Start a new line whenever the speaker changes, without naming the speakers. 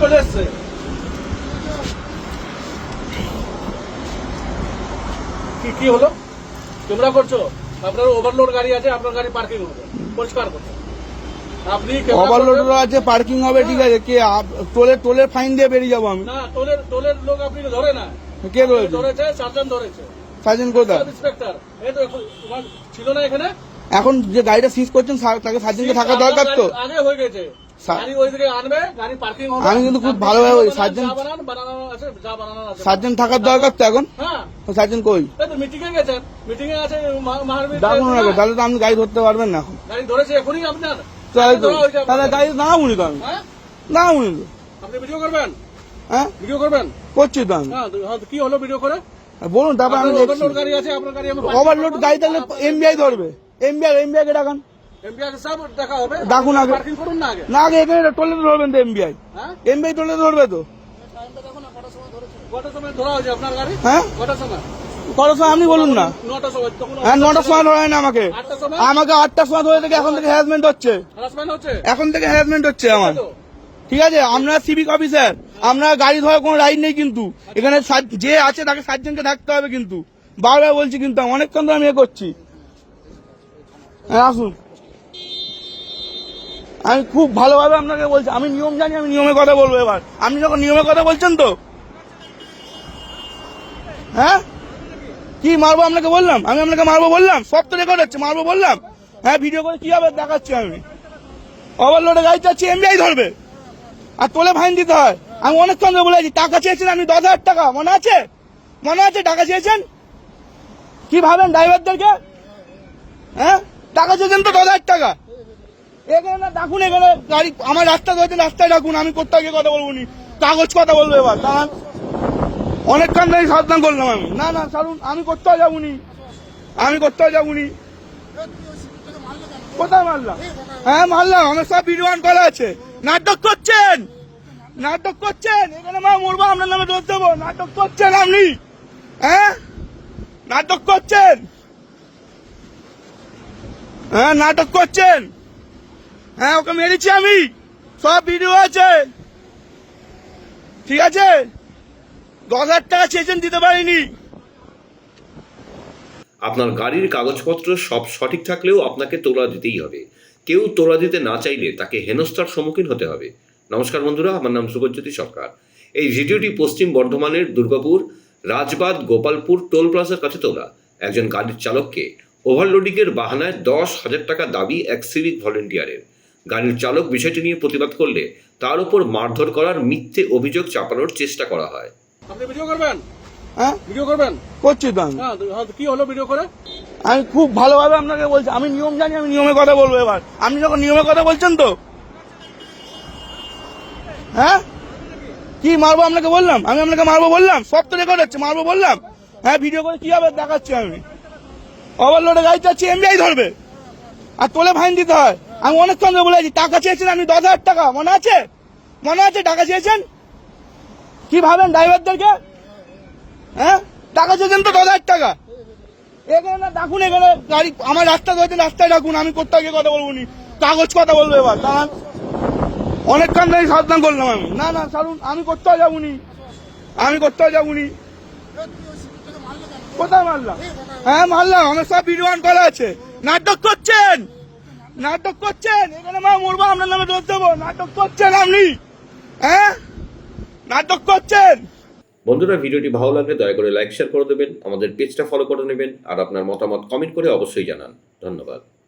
চলে এসছে। কি কি হলো? তোমরা করছ? আপনার ওভারলোড গাড়ি আছে আপনার গাড়ি পার্কিং হবে। পরিষ্কার করছ আপনি camera
ওভারলোড
করবেন-
আছে পার্কিং হবে ঠিক আছে। কে আপ- টোলের টোলের ফাইন দিয়ে বেরিয়ে যাব আমি।
না টোলের টোলের লোক আপনি ধরে না।
কে
ধরেছে? চারজন ধরেছে।
সার্জেন্ট কোথায়?
ইন্সপেক্টর এই তো এখন তোমার ছিল না এখানে?
এখন যে গাড়িটা সিজ করছেন তাকে সার্জেন্টকে থাকা দরকার তো?
আগে হয়ে গেছে। ওই
আমি কিন্তু খুব ভালোভাবে
বানানো আছে
সার্জেন্ট থাকার দরকার তো এখন?
হ্যাঁ।
সার্জেন্ট কই?
মিটিং
ডাকুন না তাহলে তো আপনি গাড়ি ধরতে পারবেন না এখন। তাহলে গাড়ি না উনি তো আমি।
হ্যাঁ?
না উনি তো।
আপনি ভিডিও করবেন?
হ্যাঁ?
ভিডিও করবেন?
করছি তো আমি।
কি হলো ভিডিও করে?
বলুন তারপর দেখছি।
আমি
ওভারলোড গাড়ি তাহলে এমবিআই ধরবে। এমবিআই এমবিআই কে ডাকান। আগে।
না আগে।
এখানে টোলে ধরবেন তো এমবিআই
হ্যাঁ?
এমবিআই টোলে ধরবে তো।
ধরা আপনার
হ্যাঁ?
কটার সময়?
আপনি বলুন না।
নটার সময়। তখন
হ্যাঁ নটার সময় ধরায় না আমাকে। আমাকে আটটার সময় ধরে থেকে এখন থেকে হ্যারাসমেন্ট হচ্ছে। এখন থেকে হ্যারাসমেন্ট হচ্ছে আমার। ঠিক আছে? আমরা সিভিক অফিসার আমরা গাড়ি ধরার কোনো রাইট নেই কিন্তু। এখানে যে আছে তাকে সার্জেন্টকে থাকতে হবে কিন্তু। বারবার বলছি কিন্তু অনেকক্ষণ ধরে আমি এ করছি। হ্যাঁ আসুন। আমি খুব ভালোভাবে আপনাকে বলছি, আমি নিয়ম জানি, আমি নিয়মের কথা বলব এবার। আপনি যখন নিয়মের কথা বলছেন তো? হ্যাঁ? কি মারবো আপনাকে বললাম? আমি আপনাকে মারবো বললাম? সব তো রেকর্ড হচ্ছে, মারবো বললাম? হ্যাঁ ভিডিও করে কি হবে দেখাচ্ছি আমি। ওভারলোডে গাড়ি চাচ্ছি এমবিআই ধরবে। আর তোলে ফাইন দিতে হয়। আমি অনেকক্ষণ ধরে বলেছি টাকা চেয়েছেন আপনি, দশ হাজার টাকা, মনে আছে? মনে আছে টাকা চেয়েছেন? কি ভাবেন ড্রাইভারদেরকে হ্যাঁ? টাকা চেয়েছেন তো দশ হাজার টাকা। এখানে না ডাকুন, এখানে গাড়ি, আমার রাস্তা ধরেছেন রাস্তায় ডাকুন, আমি কোথাও গিয়ে কথা বলব নি? কাগজ কথা বলব এবার, দাঁড়ান। অনেকক্ষণ ধরে সাবধান করলাম আমি। না না, ছাড়ুন, আমি কোথাও যাবনি আমি কোথাও যাবনি কোথায় মারলাম? হ্যাঁ মারলাম, আমার সব ভিডিও অন করা আছে। নাটক করছেন? নাটক করছেন? এখানে মা মরবো, আপনার নামে দোষ দেবো। নাটক করছেন আপনি? হ্যাঁ? নাটক করছেন? হ্যাঁ নাটক করছেন? হ্যাঁ ওকে মেরেছি আমি। সব ভিডিও আছে। ঠিক আছে? দশ টাকা চেয়েছেন দিতে পারিনি।
আপনার গাড়ির কাগজপত্র সব সঠিক থাকলেও আপনাকে তোলা দিতেই হবে। কেউ তোলা দিতে না চাইলে তাকে হেনস্থার সম্মুখীন হতে হবে। নমস্কার বন্ধুরা, আমার নাম সুগজ্যোতি সরকার। এই ভিডিওটি পশ্চিম বর্ধমানের দুর্গাপুর, রাজবাদ, গোপালপুর, টোল প্লাজার কাছে তোলা। একজন গাড়ির চালককে ওভারলোডিংয়ের বাহানায় দশ হাজার টাকা দাবি এক সিভিক ভলেন্টিয়ারের গাড়ির চালক বিষয়টি নিয়ে প্রতিবাদ করলে তার উপর মারধর করার মিথ্যে অভিযোগ চাপানোর চেষ্টা করা হয়।
আপনি ভিডিও করবেন?
হ্যাঁ?
ভিডিও করবেন?
করছি তো আমি।
হ্যাঁ হ্যাঁ, কি হলো ভিডিও করে?
আমি খুব ভালোভাবে আপনাকে বলছি আমি নিয়ম জানি আমি নিয়মের কথা বলব এবার। আপনি যখন নিয়মের কথা বলছেন তো? হ্যাঁ? কি মারবো আপনাকে বললাম? আমি আপনাকে মারবো বললাম? সব তো রেকর্ড হচ্ছে মারবো বললাম? হ্যাঁ ভিডিও করে কি হবে দেখাচ্ছি আমি। ওভারলোডে গাড়ি চাচ্ছি এমবিআই ধরবে। আর তোলে ফাইন দিতে হয়। আমি অনেকক্ষণ ধরে বলেছি, টাকা চেয়েছেন আপনি দশ হাজার টাকা, মনে আছে? মনে আছে টাকা চেয়েছেন? কি ভাবেন ড্রাইভারদেরকে? হ্যাঁ? টাকা চেয়েছেন তো দশ হাজার টাকা। এখানে না ডাকুন এখানে গাড়ি, আমার রাস্তা ধরেছেন রাস্তায় ডাকুন আমি কোথাও গিয়ে কথা বলব নি? কাগজ কথা বলব এবার, দাঁড়ান। অনেকক্ষণ ধরে সাবধান করলাম আমি। না না, ছাড়ুন, আমি কোথাও যাবনি আমি কোথাও যাবনি কোথায় মারলাম? হ্যাঁ মারলাম, আমার সব ভিডিও করা আছে। নাটক করছেন? নাটক করছেন? এখানে মা মরবো আপনার নামে দোষ দেবো। নাটক করছেন আপনি? হ্যাঁ? নাটক করছেন?
বন্ধুরা, ভিডিওটি ভালো লাগলে দয়া করে লাইক শেয়ার করে দেবেন। আমাদের পেজটা ফলো করে নেবেন। আর আপনার মতামত কমেন্ট করে অবশ্যই জানান। ধন্যবাদ।